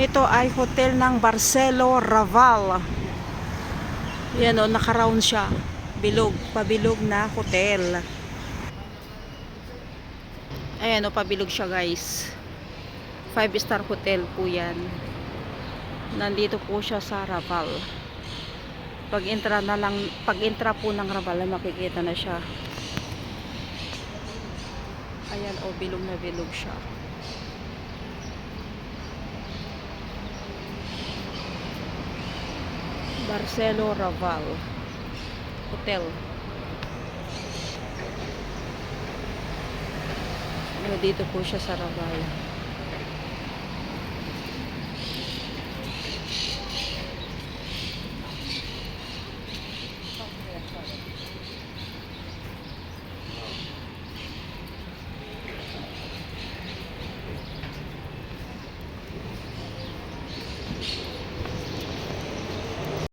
Ito ay hotel ng Barcelo Raval. Yan o, naka-round siya. Bilog, pabilog na hotel. Ayan o, pabilog siya guys. Five star hotel po yan. Nandito po siya sa Raval. Pag intra na lang, pag intra po ng Raval, makikita na siya. Ayan o, bilog na bilog siya. Barcelo Raval Hotel. Ano, dito po siya sa Raval.